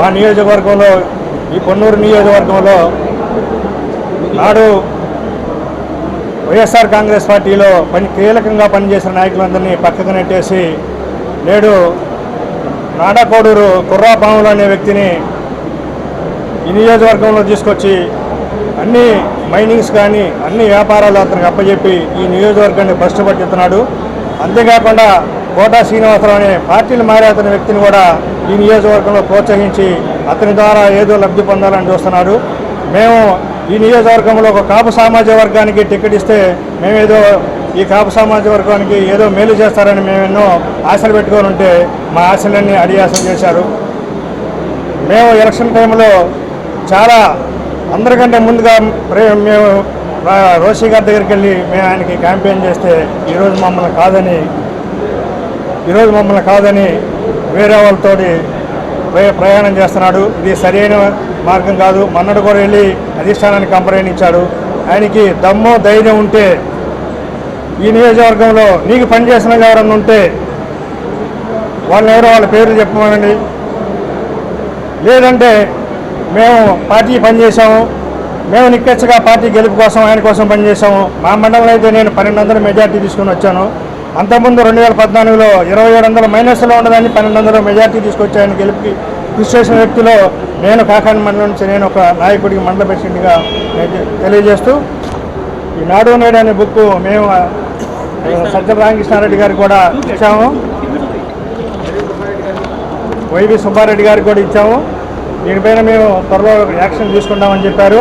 మా నియోజకవర్గంలో ఈ పొన్నూరు నియోజకవర్గంలో నాడు వైఎస్ఆర్ కాంగ్రెస్ పార్టీలో పని కీలకంగా పనిచేసిన నాయకులందరినీ పక్కకు నెట్టేసి నేడు నాడకోడూరు కుర్రాపాములు అనే వ్యక్తిని ఈ నియోజకవర్గంలో తీసుకొచ్చి అన్ని మైనింగ్స్ కానీ అన్ని వ్యాపారాలు అతనికి అప్పచెప్పి ఈ నియోజకవర్గాన్ని భ్రష్టు పట్టిస్తున్నాడు అంతేకాకుండా కోటా శ్రీనివాసరావు అనే పార్టీలు మారే అతని వ్యక్తిని కూడా ఈ నియోజకవర్గంలో ప్రోత్సహించి అతని ద్వారా ఏదో లబ్ధి పొందాలని చూస్తున్నాడు. మేము ఈ నియోజకవర్గంలో ఒక కాపు సామాజిక వర్గానికి టికెట్ ఇస్తే మేమేదో ఈ కాపు సామాజిక వర్గానికి ఏదో మేలు చేస్తారని మేము ఎన్నో ఆశలు పెట్టుకొని ఉంటే మా ఆశలన్నీ అడియాసం చేశారు. మేము ఎలక్షన్ టైంలో చాలా అందరికంటే ముందుగా మేము రోషి గారి దగ్గరికి వెళ్ళి మేము ఆయనకి క్యాంపెయిన్ చేస్తే ఈరోజు మమ్మల్ని కాదని ఈరోజు మమ్మల్ని కాదని వేరే వాళ్ళతోటి ప్రయాణం చేస్తున్నాడు. ఇది సరైన మార్గం కాదు. మన్నడు కూడా వెళ్ళి అధిష్టానానికి కంప్లైంట్ ఇచ్చాడు ఆయనకి దమ్ము ధైర్యం ఉంటే ఈ నియోజకవర్గంలో నీకు పనిచేసిన ఎవరన్నా ఉంటే వాళ్ళని ఎవరో వాళ్ళ పేర్లు చెప్పమనండి. లేదంటే మేము పార్టీ పనిచేసాము మేము నిక్కచ్చగా పార్టీ గెలుపు కోసం ఆయన కోసం పనిచేసాము మా మండలంలో అయితే నేను పన్నెండు వందల మెజార్టీ తీసుకుని వచ్చాను. అంతకుముందు రెండు వేల పద్నాలుగులో ఇరవై ఏడు వందల మైనస్లో ఉండదని పన్నెండు వందల మెజార్టీ తీసుకొచ్చాయని గెలిపి గెలుపుకి కృషి చేసిన వ్యక్తిలో నేను కాకాని మండలం నుంచి నేను ఒక నాయకుడికి మండల ప్రెసిడెంట్గా తెలియజేస్తూ ఈ నాడు నేడు అనే బుక్ మేము ఆ, సజ్జల రామకృష్ణారెడ్డి గారికి కూడా ఇచ్చాము. వైవి సుబ్బారెడ్డి గారికి కూడా ఇచ్చాము. దీనిపైన మేము త్వరలో యాక్షన్ తీసుకుంటామని చెప్పారు.